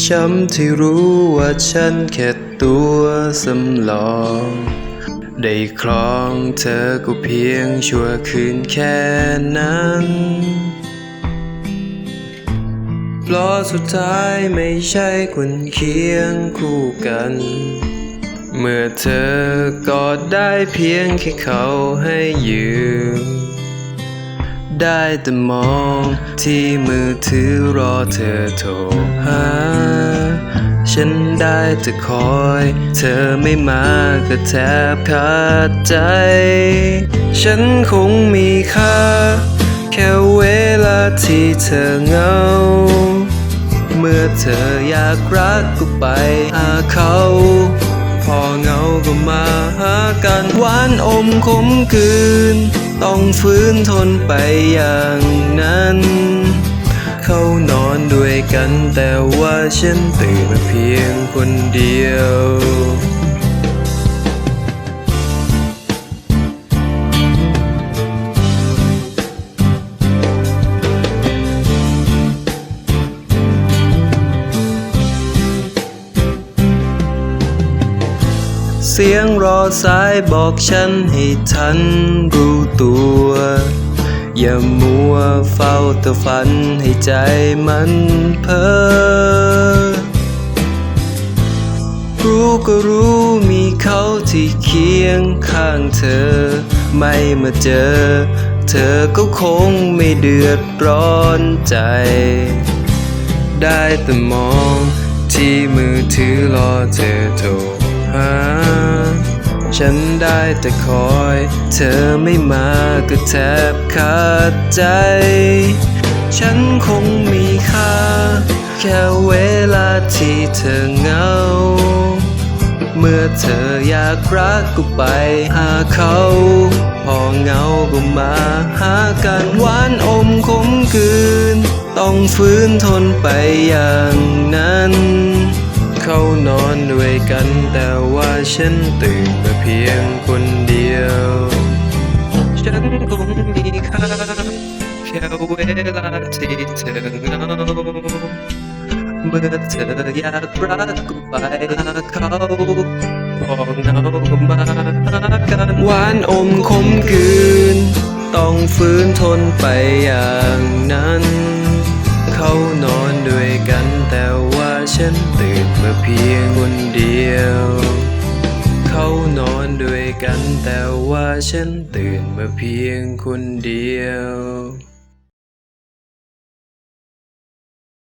ช้ำที่รู้ว่าฉันแค่ตัวสำรองได้ครองเธอก็เพียงชั่วคืนแค่นั้นเพราะสุดท้ายไม่ใช่คนเคียงคู่กัน เมื่อเธอกอดได้เพียงแค่เขาให้ยืม ได้แต่มอง ที่มือถือรอเธอโทรหา ฉันได้แต่คอย เธอไม่มาก็แทบขาดใจ ฉันคงมีค่า แค่เวลาที่เธอเหงา เมื่อเธออยากรักก็ไปหาเขาพอเหงาก็มาหากันหวานอมขมกืน ต้องฟื้นทนไปอย่างนั้น เขานอนด้วยกันแต่ว่าฉันตื่นมาเพียงคนเดียว เสียงรอสายบอกฉันให้ทันรู้ตัว อย่ามัวเฝ้าแต่ฝันให้ใจมันเพ้อรู้ก็รู้มีเขาที่เคียงข้างเธอ ไม่มาเจอ เธอก็คงไม่เดือดร้อนใจ ได้แต่มองที่มือถือรอเธอโทร หา ฉันได้แต่คอย เธอไม่มาก็แทบขาดใจ ฉันคงมีค่า แค่เวลาที่เธอเหงา เมื่อเธออยากรักก็ไปหาเขาพอเหงาก็มาหากันหวานอมขมกืน ต้องฟื้นทนไปอย่างนั้น เขานอนด้วยกัน แต่ว่าฉันตื่นมาเพียงคนเดียว ฉันคงมีค่าแค่เวลาที่เธอเหงาเมื่อเธออยากรักก็ไปหาเขาพอเหงาก็มาหากันหวานอมขมกืน ต้องฟื้นทนไปอย่างนั้น เขานอนด้วยกันแต่ว่าฉันตื่น มาเพียงคนเดียว เขานอนด้วยกันแต่ว่าฉันตื่นมาเพียงคนเดียว